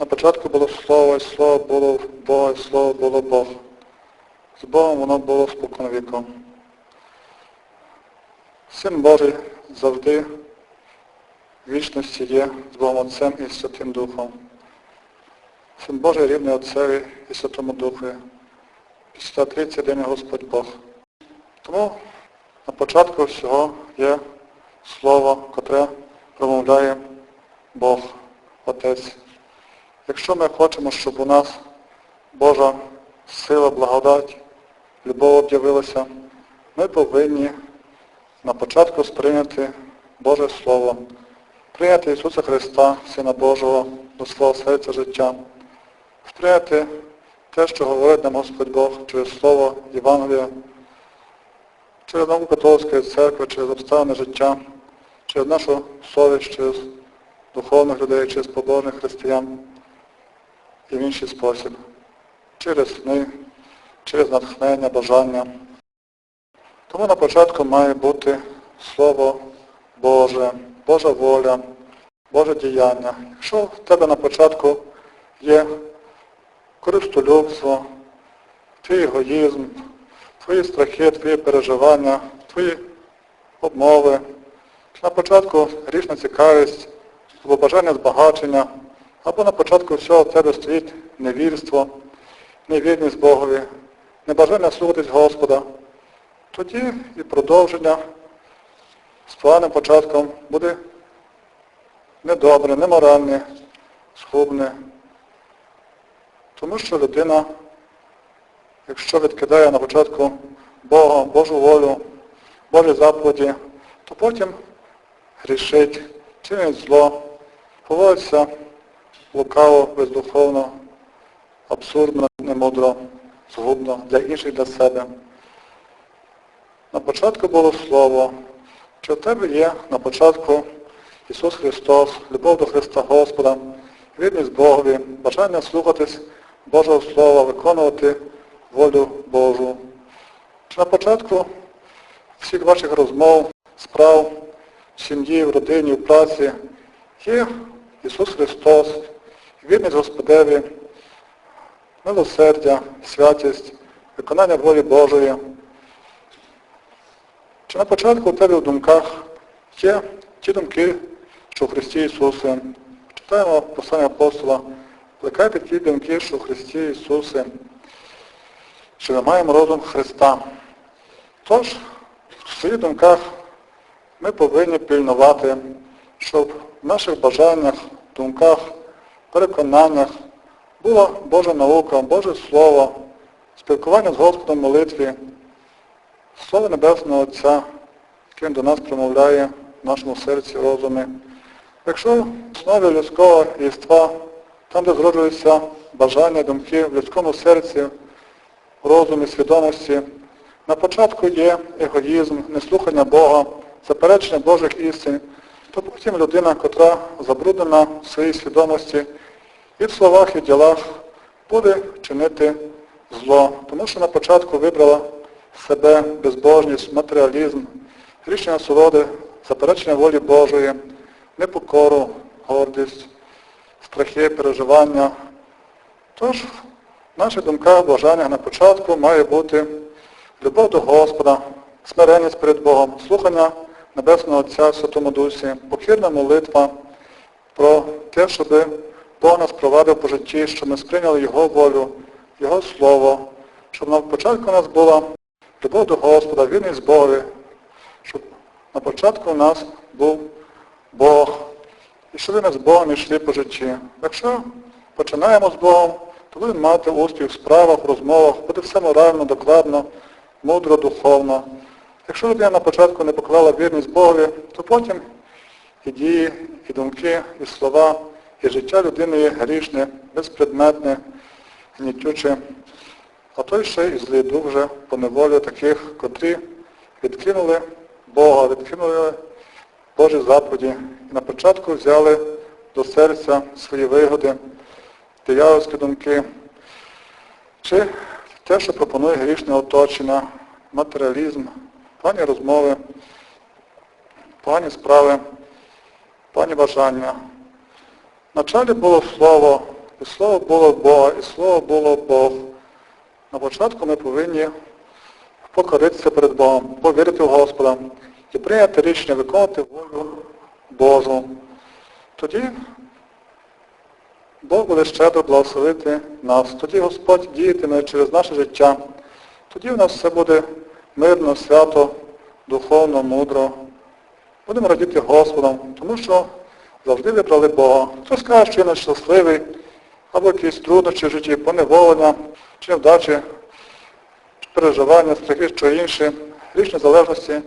На початку було Слово, і Слово було в Бога, і Слово було Бог. З Богом воно було спокон віком. Син Божий завжди вічності є з Богом Отцем і Святим Духом. Син Божий рівний Отцеві і Святому Духові. Після Трійці день Господь Бог. Тому на початку всього є Слово, котре промовляє Бог, Отець. Якщо ми хочемо, щоб у нас Божа сила, благодать, любов об'явилася, ми повинні на початку сприйняти Боже Слово, прийняти Ісуса Христа, Сина Божого, до свого серця життя, сприйняти те, що говорить нам Господь Бог через Слово Євангелія, через науку католицької церкви, через обставини життя, через нашу совість, через духовних людей, через побожних християн і в інший спосіб, через сни, через натхнення, бажання. Тому на початку має бути Слово Боже, Божа воля, Боже діяння. Якщо в тебе на початку є користолюбство, твій егоїзм, твої страхи, твої переживання, твої обмови, на початку річна цікавість, бажання збагачення, або на початку всього тебе стоїть невірство, невірність Богові, небажання слухатись Господа, тоді і продовження з поганим початком буде недобре, неморальне, схубне. Тому що людина, якщо відкидає на початку Бога, Божу волю, Божі заповіді, то потім грішить, чинить зло, поводиться лукаво, бездуховно, абсурдно, немудро, згубно для інших, для себе. На початку було Слово, що в тебе є на початку Ісус Христос, любов до Христа Господа, вірність Богові, бажання слухатись Божого Слова, виконувати волю Божу. Чи на початку всіх ваших розмов, справ, в сім'ї, в родині, в праці є Ісус Христос, вірність Господеві, милосердя, святість, виконання волі Божої. Чи на початку у тебе в думках є ті думки, що в Христі Ісусі. Читаємо послання апостола, плекайте ті думки, що в Христі Ісусі, що ми маємо розум Христа. Тож, в своїх думках ми повинні пильнувати, щоб в наших бажаннях, думках, переконаннях була Божа наука, Боже Слово, спілкування з Господом молитві, Слово Небесного Отця, яким до нас промовляє в нашому серці розумі. Якщо в основі людського єства, там, де зроджуються бажання, думки в людському серці, розумі, свідомості, на початку є егоїзм, неслухання Бога, заперечення Божих істин, то потім людина, котра забруднена в своїй свідомості, і в словах, і в ділах буде чинити зло, тому що на початку вибрала себе безбожність, матеріалізм, грішні насолоди, заперечення волі Божої, непокору, гордість, страхи, переживання. Тож в наших думках, бажаннях на початку має бути любов до Господа, смиренність перед Богом, слухання Небесного Отця Святому Дусі, покірна молитва про те, щоб Бог нас провадив по житті, щоб ми сприйняли Його волю, Його Слово, щоб на початку у нас була любов до Господа, вірність Богові, щоб на початку у нас був Бог, і щоб ми з Богом йшли по житті. Якщо починаємо з Богом, то будемо мати успіх в справах, в розмовах, буде все морально, докладно, мудро, духовно. Якщо людина на початку не поклала вірність Богові, то потім і дії, і думки, і слова, і життя людини є грішне, безпредметне, гнітюче. А той ще і злий дух вже поневолює таких, котрі відкинули Бога, відкинули Божі заповіді і на початку взяли до серця свої вигоди, диявольські думки, чи те, що пропонує грішне оточення, матеріалізм, погані розмови, погані справи, погані бажання. Вначалі було слово, і Слово було Бога, і Слово було Бог. На початку ми повинні покоритися перед Богом, повірити в Господа і прийняти рішення виконувати волю Божу. Тоді Бог буде щедро благословити нас. Тоді Господь діятиме через наше життя. Тоді в нас все буде мирно, свято, духовно, мудро. Будемо радіти Господом, тому що завжди вибрали Бога. Хтось каже, що я нещасливий, або якісь труднощі в житті, поневолення, чи невдачі, чи переживання, страхи, що інше, річні залежності.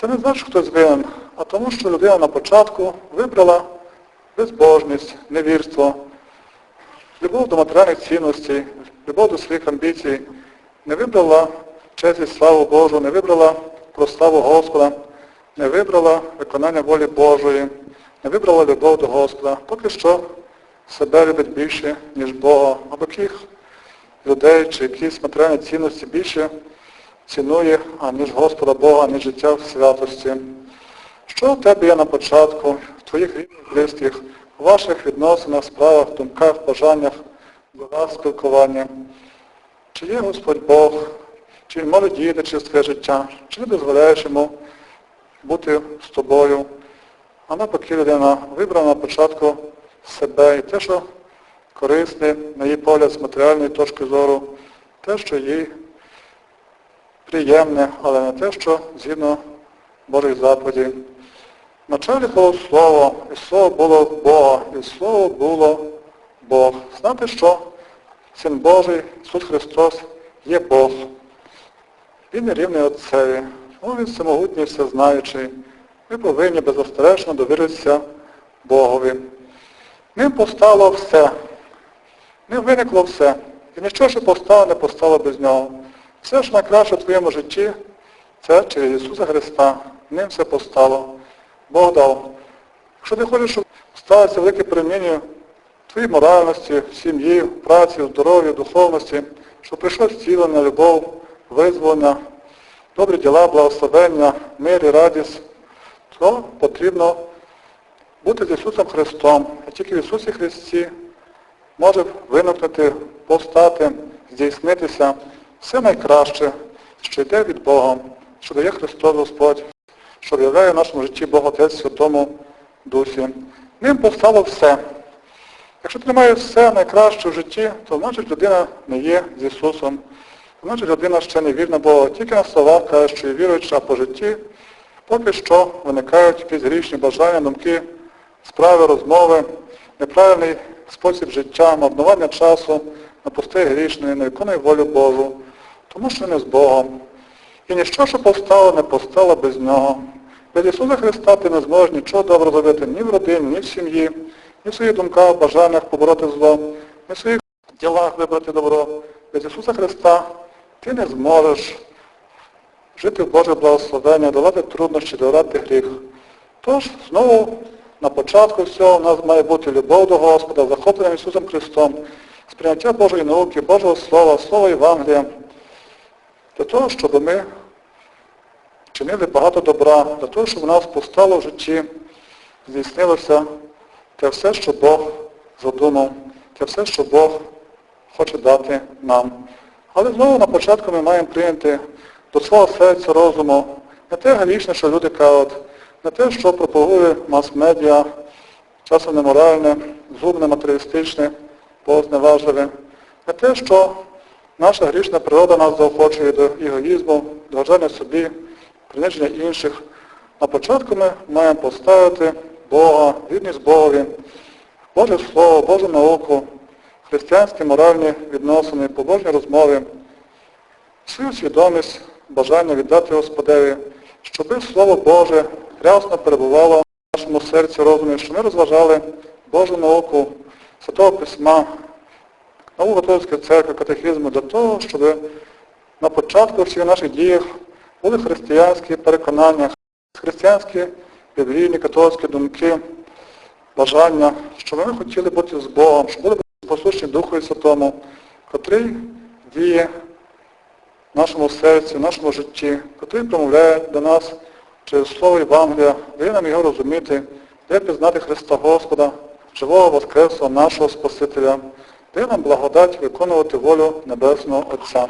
Це не значить, що хтось винен, а тому, що людина на початку вибрала безбожність, невірство, любов до матеріальних цінностей, любов до своїх амбіцій, не вибрала честь і славу Божу, не вибрала прославу Господа, не вибрала виконання волі Божої, не вибрала любов до Господа. Поки що себе любить більше, ніж Бога, або яких людей чи якісь матеріальні цінності більше цінує, аніж Господа Бога, аніж життя в святості. Що в тебе є на початку, в твоїх рідних близьких, у ваших відносинах, справах, думках, бажаннях, ділах, спілкуванні? Чи є Господь Бог, чи Він може діяти через твоє життя, чи ти дозволяєш йому бути з тобою? А навпаки людина вибрала на початку себе і те, що корисне, на її погляд з матеріальної точки зору, те, що їй приємне, але не те, що згідно Божих заповідей. В началі було Слово, і Слово було Бога, і Слово було Бог. Знати, що Син Божий, Ісус Христос, є Бог. Він є рівний Отцеві. Ну, Він всемогутній, всезнаючий. Ми повинні беззастережно довіритися Богові. Ним постало все. Ним виникло все. І нічого, що постало, не постало без нього. Все, що найкраще в твоєму житті, це через Ісуса Христа. Ним все постало. Бог дав. Якщо ти хочеш, щоб сталося велике переміння в твоїй моральності, сім'ї, праці, в духовності, щоб прийшло зцілення, любов, визволення, добрі діла, благословення, мир і радість, то потрібно бути з Ісусом Христом. А тільки в Ісусі Христі може виникнути, повстати, здійснитися все найкраще, що йде від Бога, що дає Христос Господь, що виявляє в нашому житті Бог Отець Святому Дусі. Ним повстало все. Якщо ти не маєш все найкраще в житті, то значить людина не є з Ісусом. Значить людина ще не вірна Богу. Тільки на словах каже, що є віруюча, по житті поки що виникають якісь грішні бажання, думки, справи, розмови, неправильний спосіб життя, марнування часу, на пустий грішний, не виконує волю Божу, тому що не з Богом. І ніщо, що повстало, не повстало без Нього. Без Ісуса Христа ти не зможеш нічого доброго зробити ні в родині, ні в сім'ї, ні в своїх думках, бажаннях побороти зло, ні в своїх ділах вибрати добро. Без Ісуса Христа ти не зможеш жити в Боже благословення, долати труднощі, долати гріх. Тож, знову, на початку всього в нас має бути любов до Господа, захоплення Ісусом Христом, сприйняття Божої науки, Божого Слова, Слова Євангелія, для того, щоб ми чинили багато добра, для того, щоб у нас постало в житті, здійснилося те все, що Бог задумав, те все, що Бог хоче дати нам. Але знову на початку ми маємо прийняти до свого серця розуму не те галічне, що люди кажуть, не те, що пропагує мас-медіа, часом неморальне, зубне, матеріалістичне, позневажливе, не те, що наша грішна природа нас заохочує до егоїзму, до бажання собі, приниження інших. На початку ми маємо поставити Бога, рідність Богові, Боже Слово, Божу науку, християнські моральні відносини, побожні розмови, свою свідомість, бажання віддати Господеві, щоб Слово Боже рясно перебувало в нашому серці розумі, щоб ми розважали Божу науку, Святого Письма, нову Готовську церкву, катехізму для того, щоб на початку всіх наших діях були християнські переконання, християнські біблійні, католицькі думки, бажання, щоб ми хотіли бути з Богом, щоб були послушні Духу Святому, котрий діє в нашому серці, в нашому житті, котрий промовляє до нас через Слово Євангелія, дає нам його розуміти, дає пізнати Христа Господа, живого Воскреслого нашого Спасителя, дає нам благодать виконувати волю Небесного Отця.